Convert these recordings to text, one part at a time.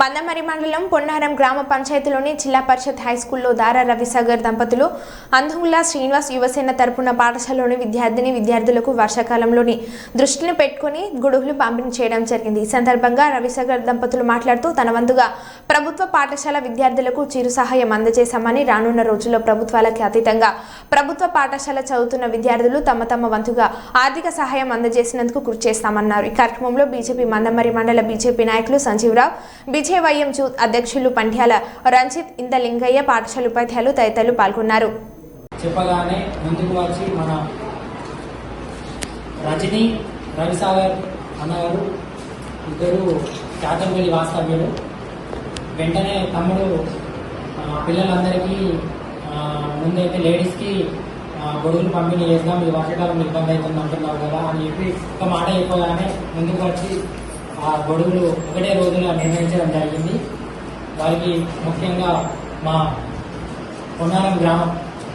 మందమరి మండలం పొన్నారం గ్రామ పంచాయతీలోని జిల్లా పరిషత్ హై స్కూల్లో దారా రవిసాగర్ దంపతులు అంధుల్లా శ్రీనివాస్ యువసేన తరపున పాఠశాలలోని విద్యార్థిని విద్యార్థులకు వర్షాకాలంలోని దృష్టిని పెట్టుకుని గొడుగులు పంపిణీ చేయడం జరిగింది. ఈ సందర్భంగా రవిసాగర్ దంపతులు మాట్లాడుతూ తన వంతుగా ప్రభుత్వ పాఠశాల విద్యార్థులకు చిరు సహాయం అందజేశామని రానున్న రోజుల్లో ప్రభుత్వాలకి అతీతంగా ప్రభుత్వ పాఠశాల చదువుతున్న విద్యార్థులు తమ తమ వంతుగా ఆర్థిక సహాయం అందజేసినందుకు కృషి చేస్తామన్నారు. ఈ కార్యక్రమంలో బీజేపీ మందమరి మండల బీజేపీ నాయకులు సంజీవరావు బీజేవైఎం జూత్ అధ్యక్షులు పండ్యాల రంజిత్ ఇందలింగయ్య పాఠశాల ఉపాధ్యాయులు తదితరులు పాల్గొన్నారు. చెప్పగానే ముందుకు వచ్చి మన రజని రవిసాగర్ అన్నగారు ఇద్దరు చాతంపల్లి వాస్తవ్యులు. వెంటనే తమ్ముడు పిల్లలందరికీ ముందైతే లేడీస్కి గొడుగులు పంపిణీ చేద్దాం ఈ వర్షాకాలం ఇబ్బంది అవుతుంది అంటున్నారు కదా అని చెప్పి ఒక మాట చెప్పగానే ముందుకు వచ్చి ఆ గొడుగులు ఒకటే రోజున నిర్ణయించడం జరిగింది. వారికి ముఖ్యంగా మా పొన్నారం గ్రామం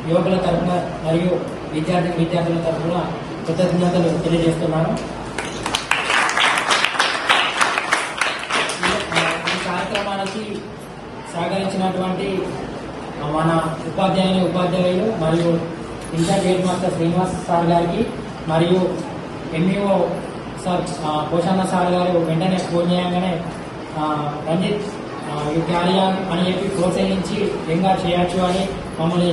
యువకుల తరఫున మరియు విద్యార్థి విద్యార్థుల తరఫున కృతజ్ఞతలు తెలియజేస్తున్నాను. ఈ కార్యక్రమానికి సహకరించినటువంటి మన ఉపాధ్యాయుని ఉపాధ్యాయులు మరియు incharge head master Srinivas sir గారికి మరియు ఎంఈఓ సార్ ఆ, పోషన్న సార్ గారు వెంటనే ఫోన్ చేయగానే రంజిత్ ఆ, అని చెప్పి ప్రోత్సహించి ఇంకా చేయొచ్చు అని మమ్మల్ని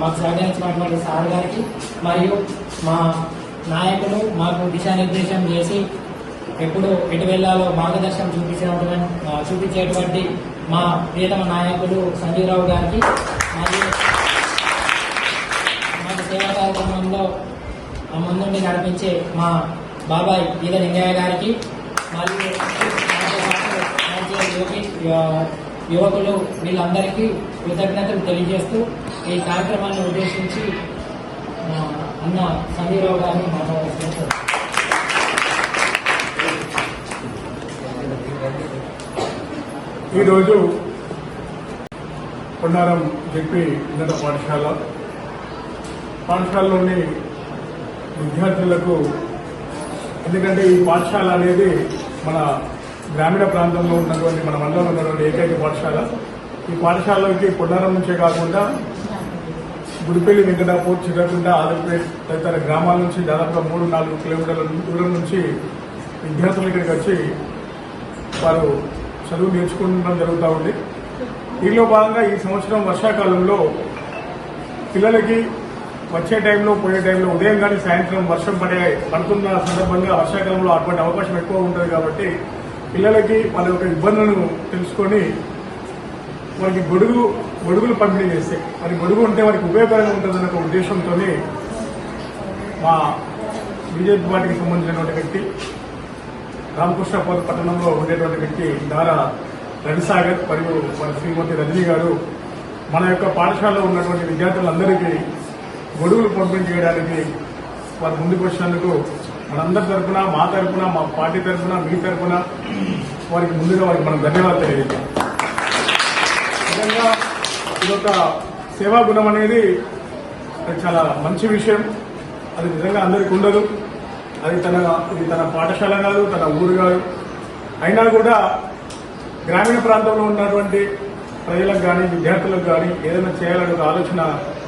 మాకు సహకరించినటువంటి సార్ గారికి మరియు మా నాయకులు మాకు దిశానిర్దేశం చేసి ఎప్పుడు ఎటు వెళ్ళాలో మార్గదర్శనం చూపించినటువంటి చూపించేటువంటి మా ప్రియతమ నాయకులు సంజీవరావు గారికి మరియు మాకు సేవా కార్యక్రమంలో ముందుండి నడిపించే మా బాబాయ్ ఈద లింగయ్య గారికి యువకులు వీళ్ళందరికీ కృతజ్ఞతలు తెలియజేస్తూ ఈ కార్యక్రమాన్ని ఉద్దేశించి అన్న సంజీవరావు గారిని మాట్లాడుతున్నారు ఈరోజు పొన్నారం జెపి ఉన్నత పాఠశాల. పాఠశాలలోని విద్యార్థులకు ఎందుకంటే ఈ పాఠశాల అనేది మన గ్రామీణ ప్రాంతంలో ఉన్నటువంటి మన మండలంలో ఉన్నటువంటి ఏకైక పాఠశాల. ఈ పాఠశాలలోకి పొన్నారం నుంచే కాకుండా గుడిపల్లి వెంకటాపూర్ చిరకుంట ఆదిపేట్ తదితర గ్రామాల నుంచి దాదాపుగా మూడు నాలుగు కిలోమీటర్ల దూరం నుంచి విద్యార్థులు ఇక్కడికి వచ్చి వారు చదువు నేర్చుకుంటడం జరుగుతూ ఉంది. దీనిలో భాగంగా ఈ సంవత్సరం వర్షాకాలంలో పిల్లలకి వచ్చే టైంలో పోయే టైంలో ఉదయం కానీ సాయంత్రం వర్షం పడే పడుతున్న సందర్భంగా వర్షాకాలంలో అటువంటి అవకాశం ఎక్కువ ఉంటుంది కాబట్టి పిల్లలకి వాళ్ళ యొక్క ఇబ్బందులను తెలుసుకొని వారికి గొడుగు గొడుగులు పంపిణీ చేస్తే మరి గొడుగు ఉంటే వారికి ఉపయోగకరంగా ఉంటుందన్న ఒక ఉద్దేశంతో మా బీజేపీ పార్టీకి సంబంధించినటువంటి వ్యక్తి రామకృష్ణపూర్ పట్టణంలో ఉండేటువంటి వ్యక్తి దారా రవిసాగర్ మరియు మన శ్రీమతి రజనీ గారు మన యొక్క పాఠశాలలో ఉన్నటువంటి విద్యార్థులందరికీ గొడుగులు పంపిణీ చేయడానికి వారు ముందుకు వచ్చినందుకు మనందరి తరఫున మా తరఫున మా పార్టీ తరఫున మీ తరఫున వారికి ముందుగా వారికి మనం ధన్యవాదాలు తెలియజేద్దాం నిజంగా ఇదొక సేవా గుణం అనేది అది చాలా మంచి విషయం. అది నిజంగా అందరికీ ఉండదు. అది తన ఇది తన పాఠశాల కాదు తన ఊరు కాదు. అయినా కూడా గ్రామీణ ప్రాంతంలో ఉన్నటువంటి ప్రజలకు కానీ విద్యార్థులకు కానీ ఏదైనా చేయాలనే ఆలోచన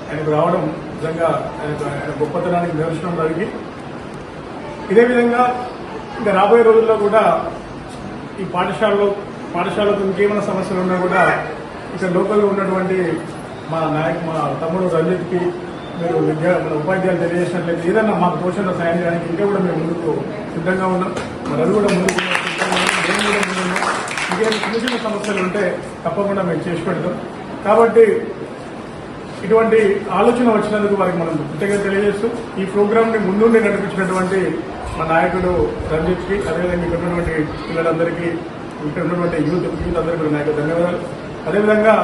ఆయనకు రావడం నిజంగా ఆయన గొప్పతనానికి నిదర్శనం జరిగి ఇదే విధంగా ఇంకా రాబోయే రోజుల్లో కూడా ఈ పాఠశాలలో పాఠశాలకు ఇంకేమైనా సమస్యలు ఉన్నా కూడా ఇక్కడ లోకల్లో ఉన్నటువంటి మా నాయకు మా తమ్ముడు రంజిత్కి మీరు విద్యా మన ఉపాధ్యాయులు తెలియజేసినట్లయితే ఏదన్నా మాకు పోషణ సాయం చేయడానికి ఇంకా కూడా మేము ముందుకు సిద్ధంగా ఉన్నాం. మరి కూడా ముందుకు కూడా ఇంకేమైనా చిన్న చిన్న సమస్యలు ఉంటే తప్పకుండా మేము చేసి పెడతాం. కాబట్టి ఇటువంటి ఆలోచన వచ్చినందుకు వారికి మనం కృతజ్ఞత తెలియజేస్తూ ఈ ప్రోగ్రామ్ని ముందుండి నడిపించినటువంటి మా నాయకుడు రంజిత్కి అదేవిధంగా ఇక్కడ ఉన్నటువంటి పిల్లలందరికీ ఇక్కడ ఉన్నటువంటి యూత్ యూత్ అందరికీ కూడా నాయకు ధన్యవాదాలు. అదేవిధంగా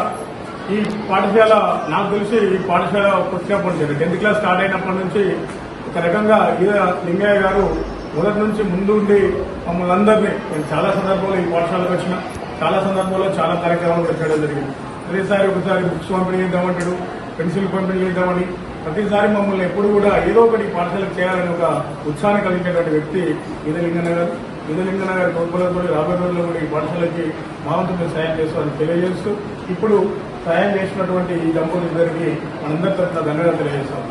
ఈ పాఠశాల నాకు తెలిసి ఈ పాఠశాల వచ్చినప్పటి నుంచి టెన్త్ క్లాస్ స్టార్ట్ అయినప్పటి నుంచి ఒక రకంగా ఈద లింగయ్య గారు మొదటి నుంచి ముందు ఉండి మమ్మల్ని అందరినీ నేను చాలా సందర్భాల్లో ఈ పాఠశాలకు వచ్చిన చాలా సందర్భాల్లో చాలా కార్యక్రమాలు పెట్టడం జరిగింది. ప్రతిసారి ఒకసారి బుక్స్ పంపిణీ చేద్దామంటాడు పెన్సిల్ పంపిణీ ప్రతిసారి మమ్మల్ని ఎప్పుడు కూడా ఏదో ఒకటి పాఠశాలకు చేయాలని ఒక ఉత్సాహాన్ని కలిగినటువంటి వ్యక్తి ఈదలింగన్న గారు. ఈదలింగన్న గారి కోల్పలో కూడా రాబోయే రోజుల్లో కూడా ఈ పాఠశాలకి మా సాయం చేస్తామని తెలియజేస్తూ ఇప్పుడు సాయం చేసినటువంటి ఈ దంపతులు ఇద్దరికి మనందరి తరఫున ధన్యవాదాలు తెలియజేస్తాం.